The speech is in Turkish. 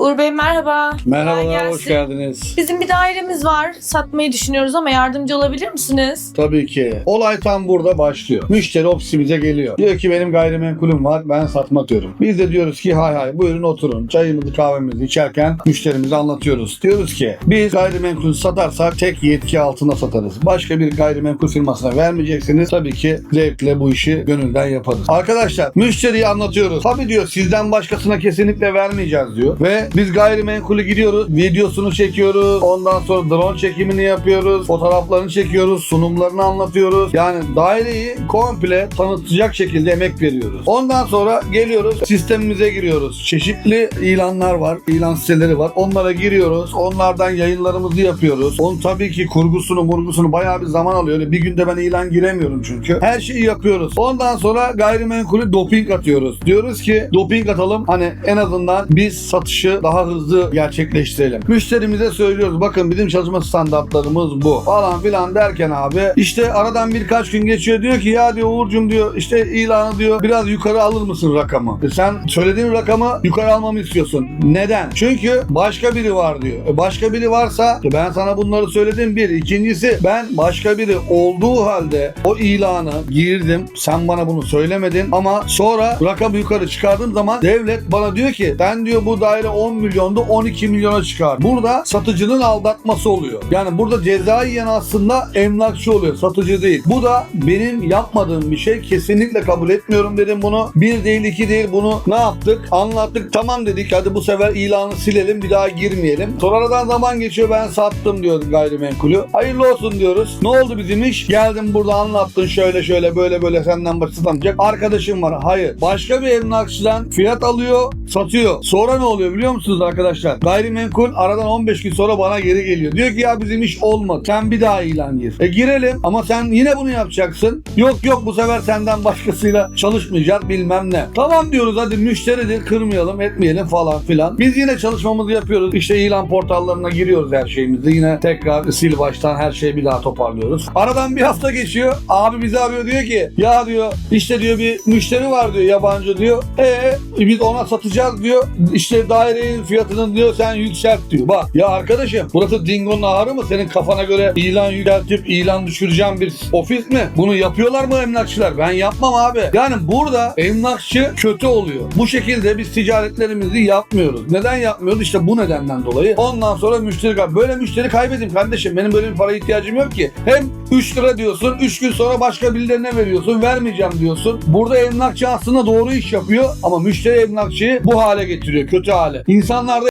Uğur Bey merhaba. Merhabalar, hoş geldiniz. Bizim bir dairemiz var. Satmayı düşünüyoruz ama yardımcı olabilir misiniz? Tabii ki. Olay tam burada başlıyor. Müşteri ofisimize geliyor. Diyor ki benim gayrimenkulüm var, ben satmak diyorum. Biz de diyoruz ki hay hay buyurun oturun. Çayımızı kahvemizi içerken müşterimize anlatıyoruz. Diyoruz ki biz gayrimenkul satarsak tek yetki altında satarız. Başka bir gayrimenkul firmasına vermeyeceksiniz. Tabii ki zevkle bu işi gönülden yaparız. Arkadaşlar müşteriye anlatıyoruz. Tabii diyor sizden başkasına kesinlikle vermeyeceğiz diyor. Ve biz gayrimenkulü gidiyoruz. Videosunu çekiyoruz. Ondan sonra drone çekimini yapıyoruz. Fotoğraflarını çekiyoruz. Sunumlarını anlatıyoruz. Yani daireyi komple tanıtacak şekilde emek veriyoruz. Ondan sonra geliyoruz. Sistemimize giriyoruz. Çeşitli ilanlar var. ilan siteleri var. Onlara giriyoruz. Onlardan yayınlarımızı yapıyoruz. Onun tabii ki kurgusunu, murgusunu bayağı bir zaman alıyor. Öyle bir günde ben ilan giremiyorum çünkü. Her şeyi yapıyoruz. Ondan sonra gayrimenkulü doping atıyoruz. Diyoruz ki doping atalım. Hani en azından biz satışı daha hızlı gerçekleştirelim. Müşterimize söylüyoruz. Bakın bizim çalışma standartlarımız bu. Falan filan derken abi işte aradan birkaç gün geçiyor. Diyor ki ya diyor Uğur'cum diyor işte ilanı diyor biraz yukarı alır mısın rakamı? E sen söylediğin rakamı yukarı almamı istiyorsun. Neden? Çünkü başka biri var diyor. E başka biri varsa e ben sana bunları söyledim bir. İkincisi ben başka biri olduğu halde o ilanı girdim. Sen bana bunu söylemedin ama sonra rakamı yukarı çıkardığım zaman devlet bana diyor ki sen diyor bu daire 10 milyondu 12 milyona çıkar. Burada satıcının aldatması oluyor. Yani burada ceza yiyen aslında emlakçı oluyor. Satıcı değil. Bu da benim yapmadığım bir şey. Kesinlikle kabul etmiyorum dedim bunu. Bir değil iki değil bunu ne yaptık? Anlattık tamam dedik hadi bu sefer ilanı silelim bir daha girmeyelim. Sonra aradan zaman geçiyor ben sattım diyor gayrimenkulü. Hayırlı olsun diyoruz. Ne oldu bizim iş? Geldim burada anlattın şöyle şöyle böyle böyle senden başka satacak. Arkadaşım var. Hayır. Başka bir emlakçıdan fiyat alıyor satıyor. Sonra ne oluyor biliyor musunuz arkadaşlar? Gayrimenkul aradan 15 gün sonra bana geri geliyor. Diyor ki ya bizim iş olmadı. Sen bir daha ilan gir. E girelim ama sen yine bunu yapacaksın. Yok yok bu sefer senden başkasıyla çalışmayacağız bilmem ne. Tamam diyoruz hadi müşteridir kırmayalım etmeyelim falan filan. Biz yine çalışmamızı yapıyoruz. İşte ilan portallarına giriyoruz her şeyimizi. Yine tekrar sil baştan her şeyi bir daha toparlıyoruz. Aradan bir hafta geçiyor. Abi bize arıyor diyor ki ya diyor işte diyor bir müşteri var diyor yabancı diyor. E biz ona satacağız diyor. İşte dairenin fiyatını diyor sen yükselt diyor. Bak ya arkadaşım burası Dingo'nun ahırı mı? Senin kafana göre ilan yükseltip ilan düşüreceğim bir ofis mi? Bunu yapıyorlar mı emlakçılar? Ben yapmam abi. Yani burada emlakçı kötü oluyor. Bu şekilde biz ticaretlerimizi yapmıyoruz. Neden yapmıyoruz? İşte bu nedenden dolayı. Ondan sonra müşteri Böyle müşteri kaybedeyim kardeşim. Benim böyle bir para ihtiyacım yok ki. Hem 3 lira diyorsun. 3 gün sonra başka birilerine veriyorsun. Vermeyeceğim diyorsun. Burada emlakçı aslında doğru iş yapıyor ama müşteri emlakçıyı bu hale getiriyor. Kötü hale. İnsanlarda